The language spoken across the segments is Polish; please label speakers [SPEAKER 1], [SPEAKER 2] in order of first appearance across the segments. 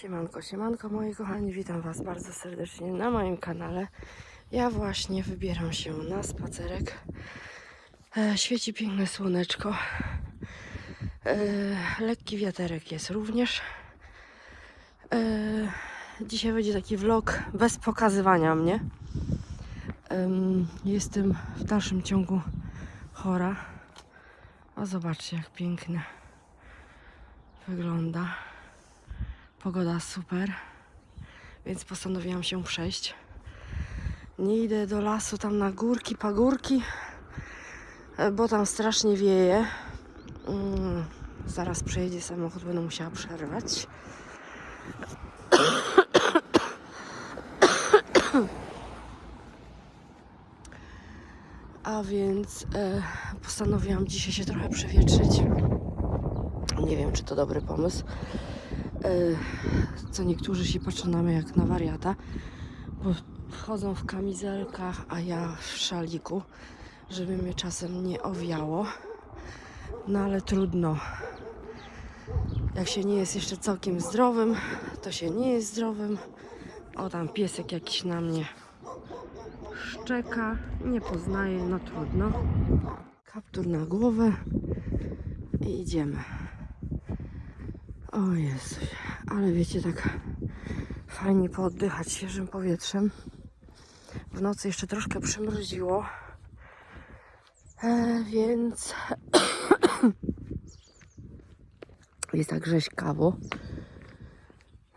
[SPEAKER 1] Siemanko, siemanko moi kochani, witam Was bardzo serdecznie na moim kanale. Ja właśnie wybieram się na spacerek. E, świeci piękne słoneczko. E, lekki wiaterek jest również. E, dzisiaj będzie taki vlog bez pokazywania mnie. Em, jestem w dalszym ciągu chora. A zobaczcie jak pięknie wygląda. Pogoda super, więc postanowiłam się przejść. Nie idę do lasu tam na górki, pagórki, bo tam strasznie wieje. Mm, zaraz przejedzie samochód, będę musiała przerwać. A więc e, postanowiłam dzisiaj się trochę przewietrzyć. Nie wiem, czy to dobry pomysł. Co niektórzy się patrzą na mnie jak na wariata, bo wchodzą w kamizelkach, a ja w szaliku, żeby mnie czasem nie owiało. No ale trudno. Jak się nie jest jeszcze całkiem zdrowym, to się nie jest zdrowym. O, tam piesek jakiś na mnie szczeka, nie poznaje, no trudno. Kaptur na głowę i idziemy. O Jezu, ale wiecie, tak fajnie pooddychać świeżym powietrzem. W nocy jeszcze troszkę przymroziło, e, więc jest tak rzeźkawo.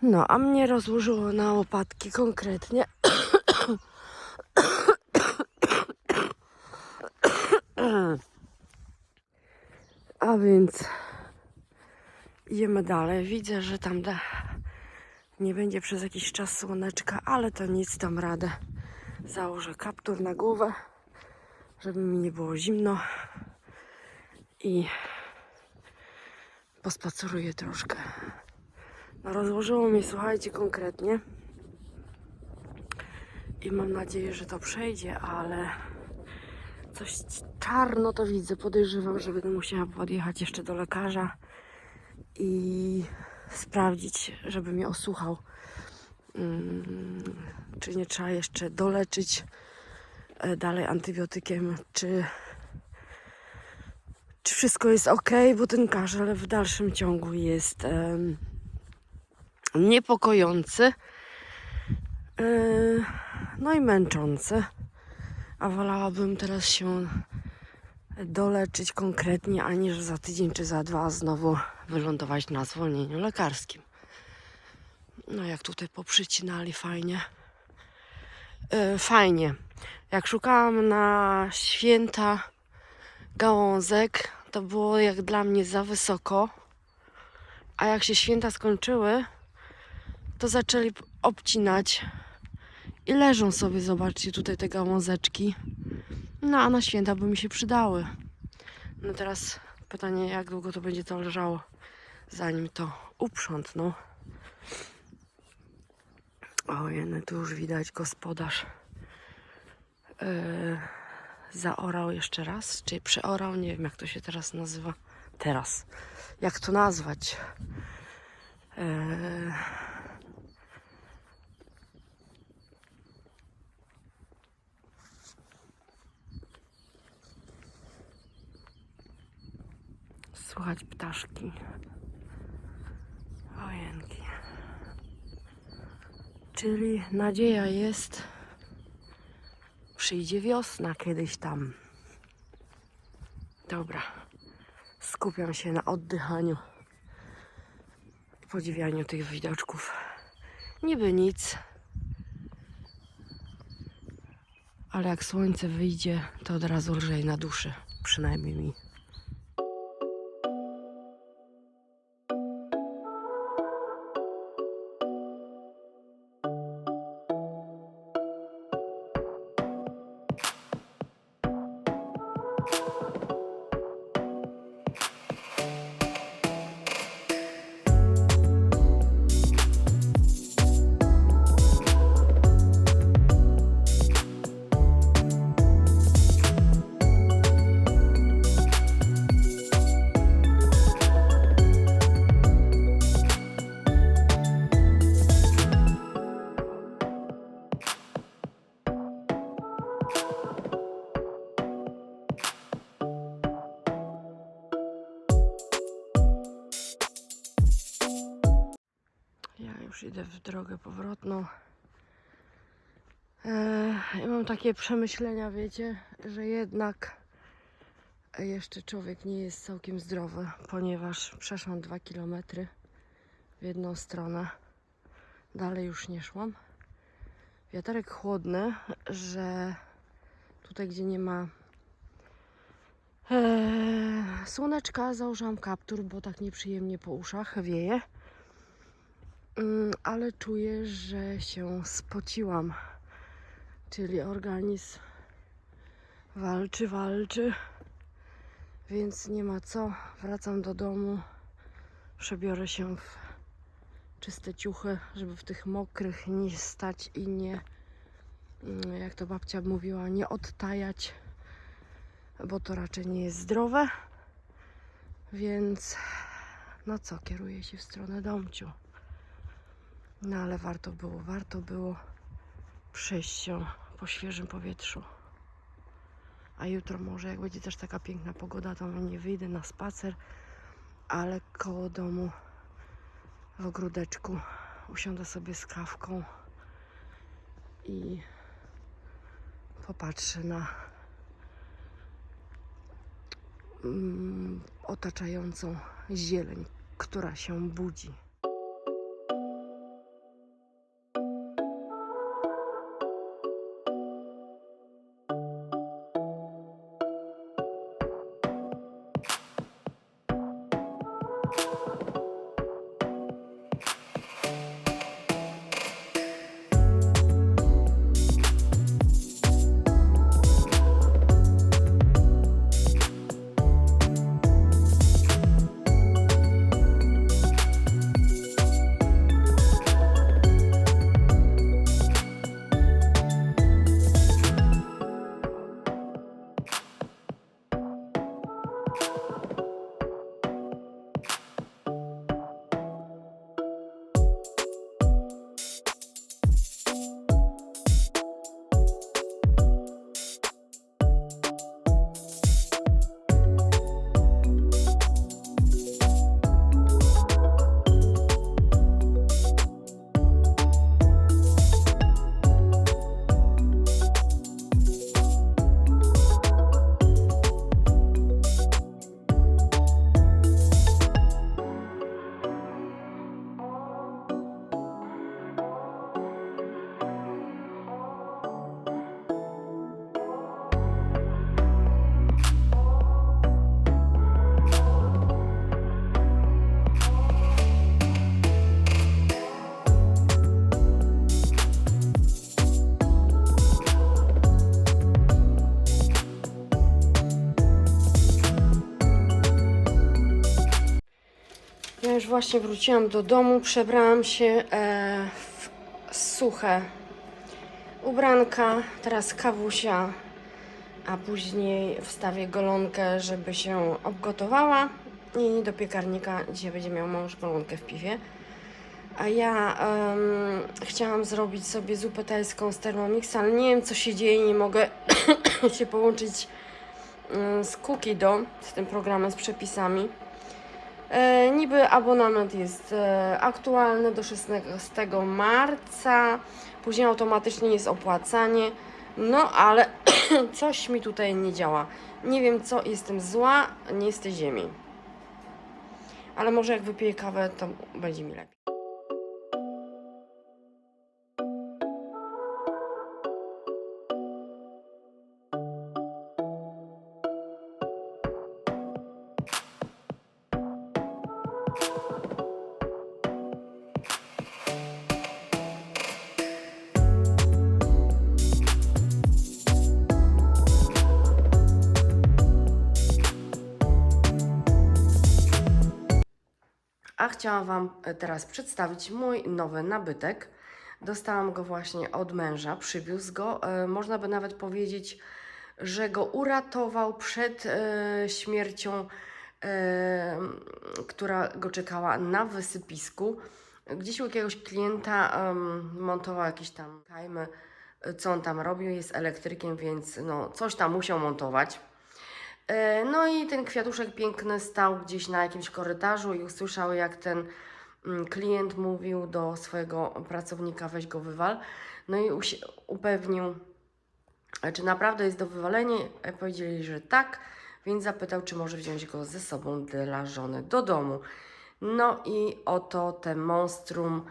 [SPEAKER 1] No, a mnie rozłożyło na łopatki konkretnie. A więc idziemy dalej. Widzę, że tam da... nie będzie przez jakiś czas słoneczka, ale to nic, dam radę. Założę kaptur na głowę, żeby mi nie było zimno i pospaceruję troszkę. No, rozłożyło mnie, słuchajcie, konkretnie i mam nadzieję, że to przejdzie, ale coś czarno to widzę. Podejrzewam, że będę musiała podjechać jeszcze do lekarza i sprawdzić, żeby mnie osłuchał. Mm, czy nie trzeba jeszcze doleczyć e, dalej antybiotykiem, czy, czy wszystko jest ok, bo ten kaszel w dalszym ciągu jest niepokojący. E, no i męczący. A wolałabym teraz się doleczyć konkretnie, aniż za tydzień czy za dwa znowu wylądować na zwolnieniu lekarskim. No jak tutaj poprzycinali fajnie. E, fajnie. Jak szukałam na święta gałązek, to było jak dla mnie za wysoko. A jak się święta skończyły, to zaczęli obcinać i leżą sobie, zobaczcie, tutaj te gałązeczki. No a na święta by mi się przydały. No teraz pytanie, jak długo to będzie to leżało, zanim to uprzątną. O, jeny, tu już widać gospodarz yy, zaorał jeszcze raz, czy przeorał, nie wiem jak to się teraz nazywa. Teraz. Jak to nazwać? Yy, Słychać ptaszki. Ojenki. Czyli nadzieja jest, przyjdzie wiosna kiedyś tam. Dobra. Skupiam się na oddychaniu i podziwianiu tych widoczków. Niby nic, ale jak słońce wyjdzie, to od razu lżej na duszy. Przynajmniej mi. W drogę powrotną. Eee, ja mam takie przemyślenia, wiecie, że jednak jeszcze człowiek nie jest całkiem zdrowy, ponieważ przeszłam 2 km w jedną stronę. Dalej już nie szłam. Wiaterek chłodny, że tutaj, gdzie nie ma eee, słoneczka, założyłam kaptur, bo tak nieprzyjemnie po uszach wieje. Mm, ale czuję, że się spociłam. Czyli organizm walczy, walczy. Więc nie ma co. Wracam do domu. Przebiorę się w czyste ciuchy, żeby w tych mokrych nie stać i nie, mm, jak to babcia mówiła, nie odtajać, bo to raczej nie jest zdrowe. Więc no co, kieruję się w stronę domciu. No ale warto było, warto było przejść się po świeżym powietrzu. A jutro może, jak będzie też taka piękna pogoda, to nie wyjdę na spacer, ale koło domu w ogródeczku usiądę sobie z kawką i popatrzę na mm, otaczającą zieleń, która się budzi. Właśnie wróciłam do domu, przebrałam się e, w suche ubranka, teraz kawusia, a później wstawię golonkę, żeby się obgotowała i do piekarnika dzisiaj będzie miał mąż golonkę w piwie. A ja em, chciałam zrobić sobie zupę tajską z Thermomixa, ale nie wiem co się dzieje, nie mogę się połączyć z Cookido, z tym programem z przepisami. E, niby abonament jest e, aktualny do 16 marca, później automatycznie jest opłacanie, no ale coś mi tutaj nie działa. Nie wiem co, jestem zła, nie z tej ziemi. Ale może jak wypiję kawę, to będzie mi lepiej. Chciałam Wam e, teraz przedstawić mój nowy nabytek. Dostałam go właśnie od męża, przywiózł go. E, Można by nawet powiedzieć, że go uratował przed e, śmiercią, która go czekała na wysypisku. Gdzieś u jakiegoś klienta montował jakieś tam tajmy, e, co on tam robił, jest elektrykiem, więc no, coś tam musiał montować. E, No i ten kwiatuszek piękny stał gdzieś na jakimś korytarzu i usłyszał, jak ten mm, klient mówił do swojego pracownika weź go wywal. No i upewnił, czy naprawdę jest do wywalenia. E, Powiedzieli, że tak, więc zapytał, czy może wziąć go ze sobą dla żony do domu. No i oto ten monstrum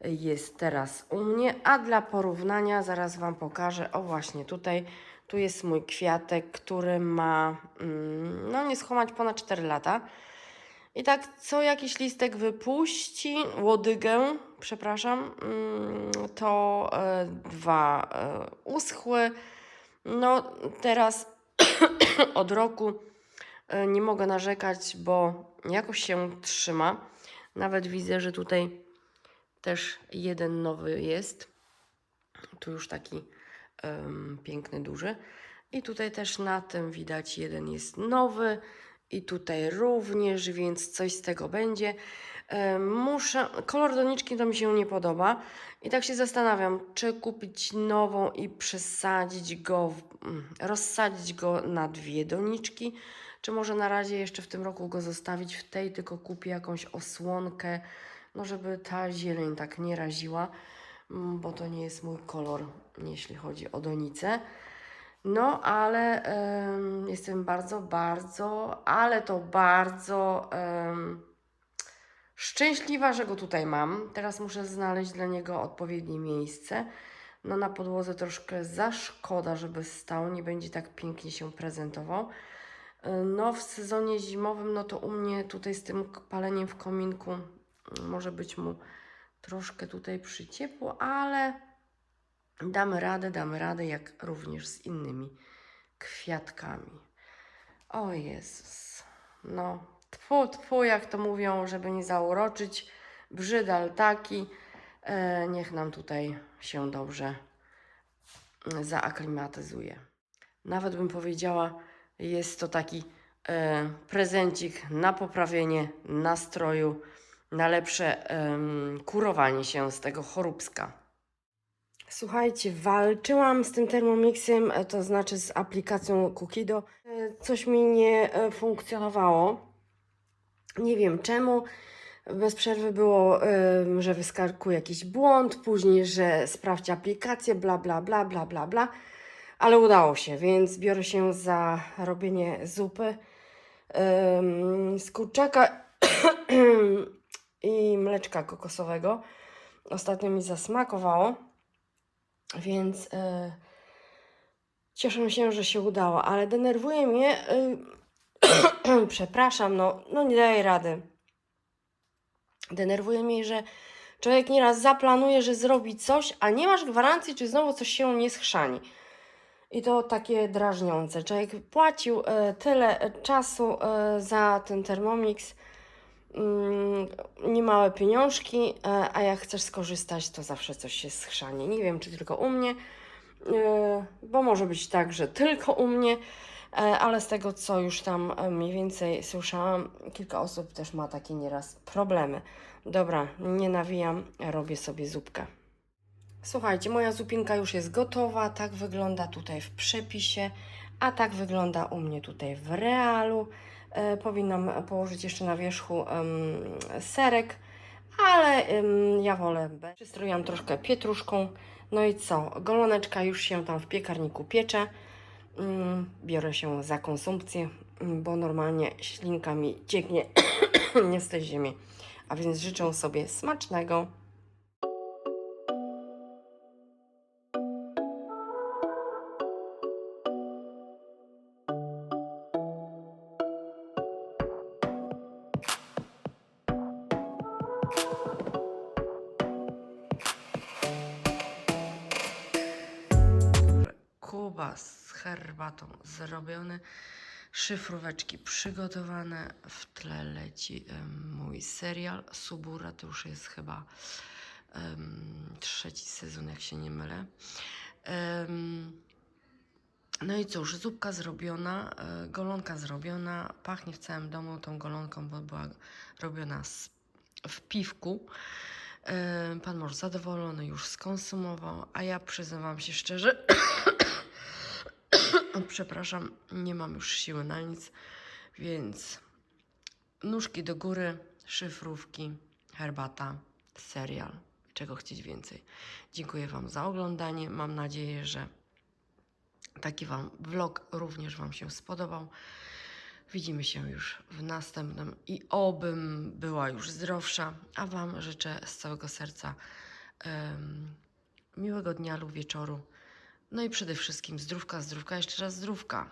[SPEAKER 1] jest teraz u mnie, a dla porównania zaraz Wam pokażę, o właśnie tutaj, tu jest mój kwiatek, który ma, mm, no nie schomać ponad 4 lata. I tak co jakiś listek wypuści, łodygę, przepraszam, mm, to e, dwa e, uschły. No teraz od roku e, nie mogę narzekać, bo jakoś się trzyma. Nawet widzę, że tutaj też jeden nowy jest. Tu już taki em, piękny, duży. I tutaj też na tym widać jeden jest nowy. I tutaj również, więc coś z tego będzie. Muszę, kolor doniczki to mi się nie podoba. I tak się zastanawiam, czy kupić nową i przesadzić go, mm, rozsadzić go na dwie doniczki, czy może na razie jeszcze w tym roku go zostawić w tej, tylko kupię jakąś osłonkę, no żeby ta zieleń tak nie raziła, bo to nie jest mój kolor, jeśli chodzi o donicę. No, ale em, jestem bardzo, bardzo, ale to bardzo em, szczęśliwa, że go tutaj mam. Teraz muszę znaleźć dla niego odpowiednie miejsce. No, na podłodze troszkę za szkoda, żeby stał, nie będzie tak pięknie się prezentował. No, w sezonie zimowym, no to u mnie tutaj z tym paleniem w kominku mm, może być mu troszkę tutaj przyciepło, ale damy radę, damy radę, jak również z innymi kwiatkami. O Jezus, no, tfu, tfu, jak to mówią, żeby nie zauroczyć, brzydal taki, e, niech nam tutaj się dobrze zaaklimatyzuje. Nawet bym powiedziała, jest to taki e, prezencik na poprawienie nastroju, na lepsze em, kurowanie się z tego choróbska. Słuchajcie, walczyłam z tym Thermomixem, e, to znaczy z aplikacją Cookido. E, Coś mi nie e, funkcjonowało. Nie wiem czemu. Bez przerwy było, że wyskakuje jakiś błąd, później, że sprawdź aplikację, bla, bla, bla, bla, bla, bla. Ale udało się, więc biorę się za robienie zupy z kurczaka i mleczka kokosowego. Ostatnio mi zasmakowało, więc e, cieszę się, że się udało, ale denerwuje mnie, e, przepraszam, no, no nie daję rady. Denerwuje mnie, że człowiek nieraz zaplanuje, że zrobi coś, a nie masz gwarancji, czy znowu coś się nie schrzani. I to takie drażniące. Człowiek płacił e, tyle e, czasu e, za ten Thermomix, niemałe pieniążki, e, a jak chcesz skorzystać, to zawsze coś się schrzani. Nie wiem, czy tylko u mnie, e, bo może być tak, że tylko u mnie, e, ale z tego, co już tam mniej więcej słyszałam, kilka osób też ma takie nieraz problemy. Dobra, nie nawijam, robię sobie zupkę. Słuchajcie, moja zupinka już jest gotowa. Tak wygląda tutaj w przepisie, a tak wygląda u mnie tutaj w realu. E, powinnam położyć jeszcze na wierzchu serek, ale ja wolę. Przystroiłam troszkę pietruszką. No i co? Goloneczka już się tam w piekarniku piecze. Mm, biorę się za konsumpcję, mm, bo normalnie ślinka mi cieknie nie z tej ziemi. A więc życzę sobie smacznego. Herbatą zrobiony, szyfróweczki przygotowane, w tle leci mój serial Subura, to już jest chyba em, trzeci sezon, jak się nie mylę. Em, no i cóż, zupka zrobiona, e, golonka zrobiona, pachnie w całym domu tą golonką, bo była robiona w piwku. Pan mąż zadowolony już skonsumował, a ja przyznawam się szczerze, przepraszam, nie mam już siły na nic, więc nóżki do góry, szyfrówki, herbata, serial. Czego chcieć więcej. Dziękuję Wam za oglądanie. Mam nadzieję, że taki Wam vlog również Wam się spodobał. Widzimy się już w następnym i obym była już zdrowsza, a Wam życzę z całego serca em, miłego dnia lub wieczoru. No i przede wszystkim zdrówka, zdrówka, jeszcze raz zdrówka.